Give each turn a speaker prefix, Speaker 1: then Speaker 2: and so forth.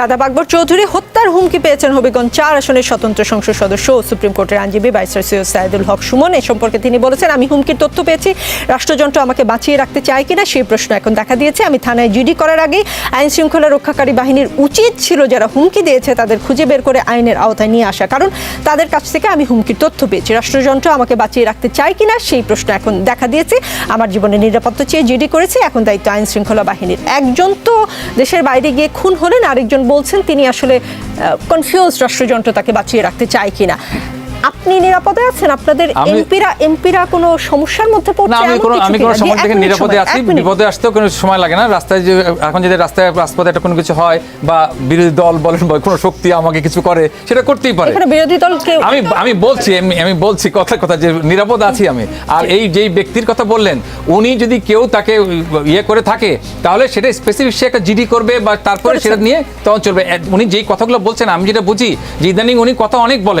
Speaker 1: শাদাব আকবর চৌধুরী হত্যার হুমকি পেয়েছেন হবিগঞ্জ চার আসনের স্বতন্ত্র সংসদ সদস্য ও সুপ্রিম কোর্টের আইনজীবী বাইসার সৈয়দ সাইদুল হক সুমন। এ সম্পর্কে তিনি বলেছেন, আমি হুমকির তথ্য পেয়েছি। রাষ্ট্রযন্ত্র আমাকে বাঁচিয়ে রাখতে চায় কিনা সেই প্রশ্ন এখন দেখা দিয়েছে। আমি থানায় জিডি করার আগে আইন শৃঙ্খলা রক্ষাকারী বাহিনীর উচিত ছিল যারা হুমকি দিয়েছে তাদের খুঁজে বের করে আইনের আওতায় নিয়ে আসা। কারণ তাদের কাছ থেকে আমি হুমকির তথ্য পেয়েছি। রাষ্ট্রযন্ত্র আমাকে বাঁচিয়ে রাখতে চায় কিনা সেই প্রশ্ন এখন দেখা দিয়েছে। আমার জীবনের নিরাপত্তা চেয়ে জিডি করেছে। এখন দায়িত্ব আইন শৃঙ্খলা বাহিনীর। একজন তো দেশের বাইরে গিয়ে খুন হলেন, আরেকজন বলছেন তিনি আসলে কনফিউজ রাষ্ট্রযন্ত্র তাকে বাঁচিয়ে রাখতে চায় কিনা। আপনি নিরাপদে আছেন? আপনাদের এমপিরা এমপিরা কোনো সমস্যার মধ্যে পড়ছে?
Speaker 2: আমি কোনো আমি
Speaker 1: কিনা?
Speaker 2: সময় থেকে নিরাপদে আছি বিপদে আসতেও কোনো সময় লাগে না। রাস্তায় যে এখন যদি রাস্তায় রাজপথে একটা কোনো কিছু হয় বা বিরোধী দল বলেন বা কোনো শক্তি আমাকে কিছু করে সেটা করতেই পারে।
Speaker 1: এখানে বিরোধী দল কেউ
Speaker 2: আমি আমি বলছি আমি আমি বলছি কথা কথা যে নিরাপদ আছি আমি। আর এই যেই ব্যক্তির কথা বললেন উনি যদি কেউ তাকে ইয়ে করে থাকে তাহলে সেটা স্পেসিফিক সে একটা জিডি করবে বা তারপরে সেটা নিয়ে তখন চলবে। উনি যেই কথাগুলো বলছেন আমি যেটা বুঝি যে ইদানিং উনি কথা অনেক বলেন।